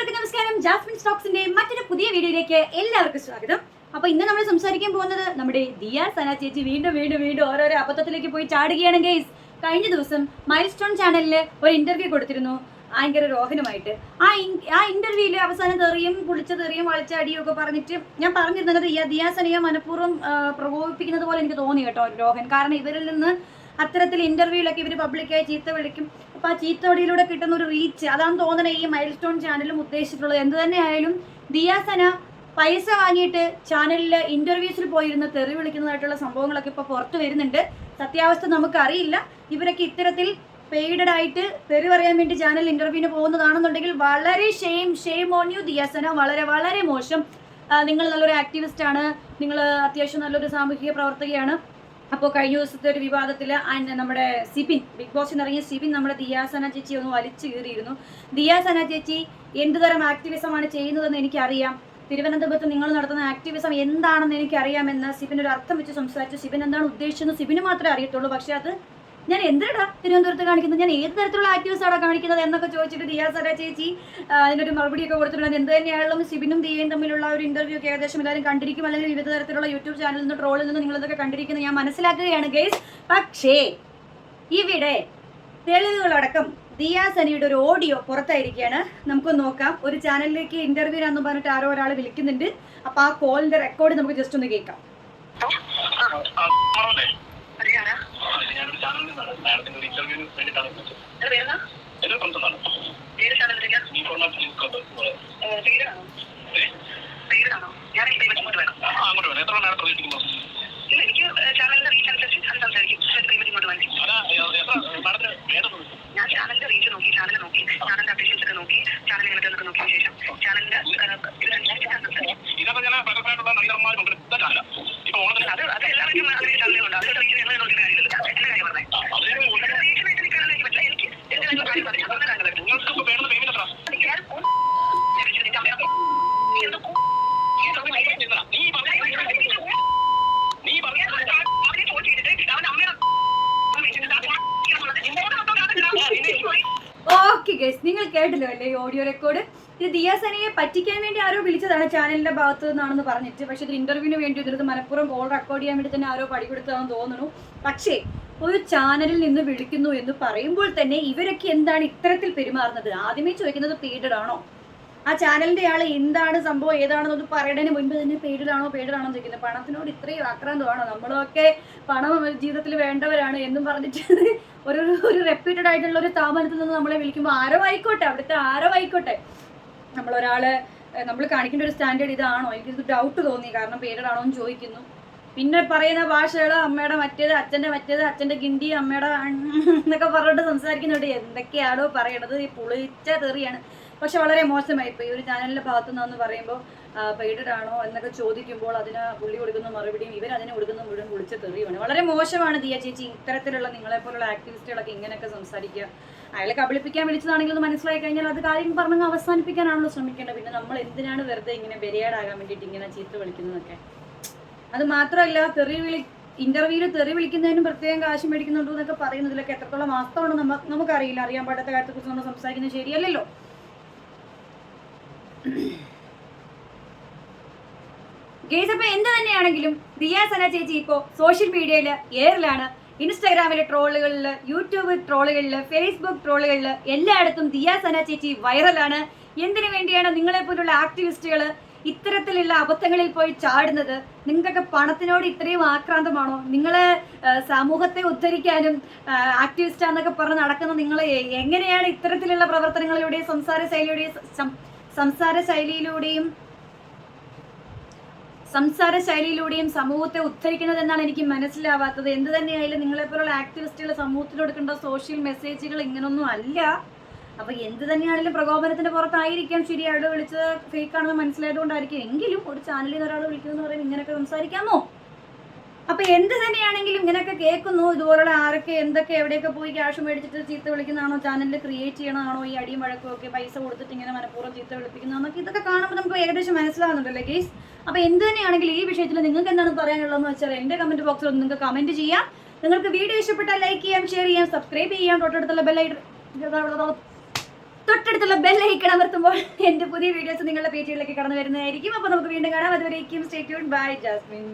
എല്ലാവർക്കും നമസ്കാരം. ജാസ്മിൻ സ്റ്റോക്സിന്റെ മറ്റൊരു പുതിയ വീഡിയോയിലേക്ക് എല്ലാവർക്കും സ്വാഗതം. അപ്പൊ ഇന്ന് നമ്മൾ സംസാരിക്കാൻ പോകുന്നത് നമ്മുടെ ദിയ സന ചേച്ചി വീണ്ടും വീണ്ടും വീണ്ടും ഓരോരോ അബദ്ധത്തിലേക്ക് പോയി ചാടുകയാണ് ഗൈസ് കഴിഞ്ഞ ദിവസം മൈൽ സ്റ്റോൺ ചാനലിൽ ഒരു ഇന്റർവ്യൂ കൊടുത്തിരുന്നു ആങ്കർ രോഹനുമായിട്ട്. ആ ആ ഇന്റർവ്യൂവിൽ അവസാനം തെറിയും കുളിച്ച തെറിയും വളച്ചടിയും ഒക്കെ പറഞ്ഞിട്ട് ഞാൻ പറഞ്ഞിരുന്നത് ദിയ ദിയാസനയെ മനഃപൂർവം പ്രകോപിപ്പിക്കുന്നത് പോലെ എനിക്ക് തോന്നി കേട്ടോ രോഹൻ. കാരണം ഇവരിൽ നിന്ന് അത്തരത്തിൽ ഇന്റർവ്യൂലൊക്കെ ഇവർ പബ്ലിക്കായി ചീത്ത വിളിക്കും. അപ്പൊ ആ ചീത്തവടിയിലൂടെ കിട്ടുന്ന ഒരു റീച്ച് അതാണ് തോന്നണേ ഈ മൈൽ സ്റ്റോൺ ചാനലും ഉദ്ദേശിച്ചിട്ടുള്ളത്. എന്ത് തന്നെയായാലും ദിയാസന പൈസ വാങ്ങിയിട്ട് ചാനലിൽ ഇന്റർവ്യൂസിൽ പോയിരുന്ന് തെറി വിളിക്കുന്നതായിട്ടുള്ള സംഭവങ്ങളൊക്കെ ഇപ്പോൾ പുറത്തു വരുന്നുണ്ട്. സത്യാവസ്ഥ നമുക്ക് അറിയില്ല ഇവരൊക്കെ ഇത്തരത്തിൽ പെയ്ഡഡ് ആയിട്ട് തെറി പറയാൻ വേണ്ടി ചാനൽ ഇന്റർവ്യൂവിന് പോകുന്നതാണെന്നുണ്ടെങ്കിൽ വളരെ ഷെയിം ഷെയിം ഓൺ യു ദിയാസന. വളരെ വളരെ മോശം. നിങ്ങൾ നല്ലൊരു ആക്ടിവിസ്റ്റ് ആണ്. നിങ്ങൾ അത്യാവശ്യം നല്ലൊരു സാമൂഹിക പ്രവർത്തകയാണ്. അപ്പോൾ കഴിഞ്ഞ ദിവസത്തെ ഒരു വിവാദത്തിൽ നമ്മുടെ സിബിൻ ബിഗ് ബോസിൽ ഇറങ്ങിയ സിബിൻ നമ്മുടെ ദിയാസന ചേച്ചി ഒന്ന് വലിച്ചു കീറിയിരുന്നു. ദിയാസന ചേച്ചി എന്തുതരം ആക്ടിവിസമാണ് ചെയ്യുന്നതെന്ന് എനിക്കറിയാം. തിരുവനന്തപുരത്ത് നിങ്ങൾ നടത്തുന്ന ആക്ടിവിസം എന്താണെന്ന് എനിക്കറിയാമെന്ന് സിബിൻ ഒരു അർത്ഥം വെച്ച് സംസാരിച്ചു. സിബിൻ എന്താണ് ഉദ്ദേശിച്ചെന്ന് സിബിന് മാത്രമേ അറിയത്തുള്ളൂ. പക്ഷേ അത് ഞാൻ എന്തിനാ തിരുവനന്തപുരത്ത് കാണിക്കുന്നത് ഞാൻ ഏത് തരത്തിലുള്ള ആക്ടിവിസ്റ്റ് ആണ് കാണിക്കുന്നത് എന്നൊക്കെ ചോദിച്ചിട്ട് ദിയാസന ചേച്ചി അതിനൊരു മറുപടിയൊക്കെ കൊടുത്തിട്ടുണ്ട് എന്ത് തന്നെയാണെങ്കിലും സിബിനും ദിയയും തമ്മിലുള്ള ഒരു ഇന്റർവ്യൂ ഒക്കെ ഏകദേശം എല്ലാവരും കണ്ടിരിക്കും അല്ലെങ്കിൽ വിവിധ തരത്തിലുള്ള യൂട്യൂബ് ചാനലിൽ നിന്ന് ട്രോളിൽ നിന്ന് നിങ്ങൾ ഇതൊക്കെ കണ്ടിരിക്കുന്നത് ഞാൻ മനസ്സിലാക്കുകയാണ് ഗെയ്സ് പക്ഷേ ഇവിടെ തെളിവുകളടക്കം ദിയാസനയുടെ ഒരു ഓഡിയോ പുറത്തായിരിക്കുകയാണ് നമുക്ക് നോക്കാം ഒരു ചാനലിലേക്ക് ഇന്റർവ്യൂ ആണെന്ന് പറഞ്ഞിട്ട് ആരോ ഒരാൾ വിളിക്കുന്നുണ്ട് അപ്പൊ ആ കോളിന്റെ റെക്കോർഡ് നമുക്ക് ജസ്റ്റ് ഒന്ന് കേൾക്കാം? ഞാനൊരു ചാനലിൽ നിന്നാണ് മാഡത്തിന്റെ ഒരു ഇന്റർവ്യൂവിന് വേണ്ടിയിട്ടാണ് വിളിച്ചത്? എന്റെ ഫ്രണ്ട്സാണ്? ഈ ഫോർമാറ്റ് ന്യൂസ് കത്ത് ഏ, പേരാണോ? പേരാണോ? ഞാൻ ഈ പേയ്മെന്റ് അങ്ങോട്ട് വേണം എത്ര പ്രതീക്ഷിക്കുന്നു ഞാൻ ചാനലിന്റെ റീച്ച് നോക്കി ചാനൽ നോക്കി ചാനലിന്റെ അപ്ഡേഷൻസ് ഒക്കെ നോക്കി നോക്കിയ ശേഷം. ചാനലിന്റെ ഇതിനനുസരിച്ച് ഞാൻ പങ്കെടുത്ത ചാനല ഇപ്പൊ ഓണത്തിന് അത് അത് എല്ലാവർക്കും അങ്ങനെ ചാനലുകളുണ്ട് അതിന്റെ റീച്ച് ഞങ്ങൾ നോക്കിയിട്ട് കാര്യമില്ല എന്റെ കാര്യം പറഞ്ഞേ അതിന് റീച്ച് വേണ്ടി നിൽക്കാനാണ് എനിക്ക് പറ്റില്ല എനിക്ക് എന്റെ കാര്യം കാര്യം പറഞ്ഞു ഞാൻ പറഞ്ഞ കാര്യങ്ങൾ നിങ്ങൾക്ക് ഇപ്പൊ വേണ്ടുന്ന പേയ്മെന്റ് എത്ര ഞാൻ കൂ- നിന്റെ അമ്മ നീ എന്തോ കൂ- നീ എന്തോ കൂ- നീ പറഞ്ഞ നീ പറഞ്ഞ അവനെ ഫോൺ ചെയ്തിട്ട് അവന്റെ അമ്മയുടെ ഓക്കെ ഗൈസ് നിങ്ങൾ കേട്ടല്ലോ അല്ലേ ഓഡിയോ റെക്കോർഡ് ഇത് ദിയാസനയെ പറ്റിക്കാൻ വേണ്ടി ആരോ വിളിച്ചതാണ് ചാനലിന്റെ ഭാഗത്തു നിന്നാണെന്ന് പറഞ്ഞിട്ട്. പക്ഷെ ഇത് ഇന്റർവ്യൂവിന് വേണ്ടി ഇതിനകത്ത് മനഃപൂർവം കോൾ റെക്കോർഡ് ചെയ്യാൻ വേണ്ടി തന്നെ ആരോ പടി കൊടുത്തതാണെന്ന് തോന്നുന്നു. പക്ഷേ ഒരു ചാനലിൽ നിന്ന് വിളിക്കുന്നു എന്ന് പറയുമ്പോൾ തന്നെ ഇവരൊക്കെ എന്താണ് ഇത്തരത്തിൽ പെരുമാറുന്നത്? ആദ്യമേ ചോദിക്കുന്നത് പീഡഡ് ആണോ? ആ ചാനലിന്റെ ആൾ എന്താണ് സംഭവം ഏതാണെന്നൊന്ന് പറയുന്നതിന് മുൻപ് തന്നെ പേടിലാണോ പേടിലാണോ ചോദിക്കുന്നത് പണത്തിനോട് ഇത്രയും ആക്രാന്തമാണോ? നമ്മളൊക്കെ പണം ജീവിതത്തിൽ വേണ്ടവരാണ് എന്നും പറഞ്ഞിട്ട് ഒരു ഒരു റെപ്യൂട്ടഡ് ആയിട്ടുള്ള ഒരു സ്ഥാപനത്തിൽ നിന്ന് നമ്മളെ വിളിക്കുമ്പോൾ ആരോ ആയിക്കോട്ടെ അവിടുത്തെ ആരോ ആയിക്കോട്ടെ. നമ്മളൊരാൾ നമ്മൾ കാണിക്കേണ്ട ഒരു സ്റ്റാൻഡേർഡ് ഇതാണോ? എനിക്കിത് ഡൗട്ട് തോന്നി കാരണം പേരിടാണോ എന്ന് ചോദിക്കുന്നു. പിന്നെ പറയുന്ന ഭാഷകൾ അമ്മയുടെ മറ്റേത് അച്ഛന്റെ മറ്റേത് അച്ഛന്റെ ഗിണ്ടി അമ്മയുടെ എന്നൊക്കെ പറഞ്ഞിട്ട് സംസാരിക്കുന്നുണ്ട് എന്തൊക്കെയാണോ പറയണത് ഈ പുളിച്ച തെറിയാണ്. പക്ഷെ വളരെ മോശമായി. ഇപ്പോൾ ഈ ഒരു ചാനലിന്റെ ഭാഗത്തു നിന്നെന്ന് പറയുമ്പോൾ പെയ്ഡഡ് ആണോ എന്നൊക്കെ ചോദിക്കുമ്പോൾ അതിന് പുള്ളി കൊടുക്കുന്ന മറുപടിയും ഇവർ അതിന് കൊടുക്കുന്ന മുഴുവൻ വിളിച്ച തെറിയുമാണ് വളരെ മോശമാണ് ദിയ ചേച്ചി ഇത്തരത്തിലുള്ള നിങ്ങളെപ്പോലുള്ള ആക്ടിവിസ്റ്റുകളൊക്കെ ഇങ്ങനെയൊക്കെ സംസാരിക്കുക. അയാളെ കബളിപ്പിക്കാൻ വിളിച്ചതാണെങ്കിൽ ഒന്ന് മനസ്സിലായി കഴിഞ്ഞാൽ അത് കാര്യം പറഞ്ഞു അവസാനിപ്പിക്കാനാണല്ലോ ശ്രമിക്കേണ്ടത്. പിന്നെ നമ്മൾ എന്തിനാണ് വെറുതെ ഇങ്ങനെ ബെരിയാടാകാൻ വേണ്ടിയിട്ട് ഇങ്ങനെ ചീത്ത വിളിക്കുന്നതൊക്കെ? അത് മാത്രമല്ല തെറി വിളി ഇന്റർവ്യൂവിൽ തെറി വിളിക്കുന്നതിനും പ്രത്യേകം കാശ് മേടിക്കുന്നുണ്ടോ എന്നൊക്കെ പറയുന്നതിലൊക്കെ എത്രത്തോളം വാസ്തവമാണ് നമുക്ക് നമുക്കറിയില്ല. അറിയാൻ പാടാത്ത കാര്യത്തെക്കുറിച്ച് നമ്മൾ സംസാരിക്കുന്നത് ശരിയല്ലല്ലോ. ഗേസ് അപ്പൊ എന്ത് തന്നെയാണെങ്കിലും ദിയ സന ചേച്ചി ഇപ്പോ സോഷ്യൽ മീഡിയയിൽ ഏറിലാണ്. ഇൻസ്റ്റാഗ്രാമിലെ ട്രോളുകളിൽ യൂട്യൂബ് ട്രോളുകളിൽ ഫേസ്ബുക്ക് ട്രോളുകളിൽ എല്ലായിടത്തും ദിയ സന ചേച്ചി വൈറലാണ് എന്തിനു വേണ്ടിയാണ് നിങ്ങളെ പോലുള്ള ആക്ടിവിസ്റ്റുകൾ ഇത്തരത്തിലുള്ള അബദ്ധങ്ങളിൽ പോയി ചാടുന്നത്? നിങ്ങൾക്കൊക്കെ പണത്തിനോട് ഇത്രയും ആക്രാന്തമാണോ? നിങ്ങളെ സമൂഹത്തെ ഉദ്ധരിക്കാനും ആക്ടിവിസ്റ്റാന്നൊക്കെ പറഞ്ഞ് നടക്കുന്ന നിങ്ങൾ എങ്ങനെയാണ് ഇത്തരത്തിലുള്ള പ്രവർത്തനങ്ങളിലൂടെയും സംസാര ശൈലിയുടെയും സംസാര ശൈലിയിലൂടെയും സംസാര ശൈലിയിലൂടെയും സമൂഹത്തെ ഉദ്ധരിക്കുന്നത് എന്നാണ് എനിക്ക് മനസ്സിലാവാത്തത്. എന്ത് തന്നെയായാലും നിങ്ങളെപ്പോലുള്ള ആക്ടിവിസ്റ്റുകൾ സമൂഹത്തിൽ കൊടുക്കേണ്ട സോഷ്യൽ മെസ്സേജുകൾ ഇങ്ങനൊന്നും അല്ല. അപ്പൊ എന്ത് തന്നെയാണെങ്കിലും പ്രകോപനത്തിന്റെ പുറത്തായിരിക്കാം. ശരി അയാൾ വിളിച്ചത് ഫേക്ക് ആണെന്ന് മനസ്സിലായതുകൊണ്ടായിരിക്കും. എങ്കിലും ഒരു ചാനലിൽ നിന്ന് ഒരാൾ വിളിക്കുന്നു പറയുമ്പോൾ ഇങ്ങനെയൊക്കെ സംസാരിക്കാമോ? അപ്പൊ എന്ത് തന്നെയാണെങ്കിലും ഇങ്ങനെയൊക്കെ കേൾക്കുന്നു. ഇതുപോലുള്ള ആരൊക്കെ എന്തൊക്കെ എവിടെയൊക്കെ പോയി ക്യാഷ് മേടിച്ചിട്ട് ചീത്ത വിളിക്കുന്നതാണോ? ചാനലിൽ ക്രിയേറ്റ് ചെയ്യണതാണോ? ഈ അടിയും വഴക്കും ഒക്കെ പൈസ കൊടുത്തിട്ട് ഇങ്ങനെ മനഃപൂർവം ചീത്ത വിളിപ്പിക്കുന്നതെന്നൊക്കെ ഇതൊക്കെ കാണുമ്പോൾ നമുക്ക് ഏകദേശം മനസ്സിലാകുന്നുണ്ടല്ലേ കേസ് അപ്പൊ എന്ത് തന്നെയാണെങ്കിലും ഈ വിഷയത്തിൽ നിങ്ങൾക്ക് എന്താണ് പറയാനുള്ളതെന്ന് വെച്ചാൽ എന്റെ കമന്റ് ബോക്സിൽ ഒന്ന് നിങ്ങൾക്ക് കമന്റ് ചെയ്യാം. നിങ്ങൾക്ക് വീഡിയോ ഇഷ്ടപ്പെട്ടാൽ ലൈക്ക് ചെയ്യാം ഷെയർ ചെയ്യാം സബ്സ്ക്രൈബ് ചെയ്യാം. തൊട്ടടുത്തുള്ള ബെല്ലൈ തൊട്ടടുത്തുള്ള ബെൽ അമർത്തുമ്പോൾ എന്റെ പുതിയ വീഡിയോസ് നിങ്ങളുടെ പേജിലേക്ക് കടന്നു വരുന്നതായിരിക്കും. അപ്പൊ നമുക്ക് വീണ്ടും കാണാം. അതുവരേക്കും സ്റ്റേ ട്യൂൺ ബൈ ജാസ്മിൻ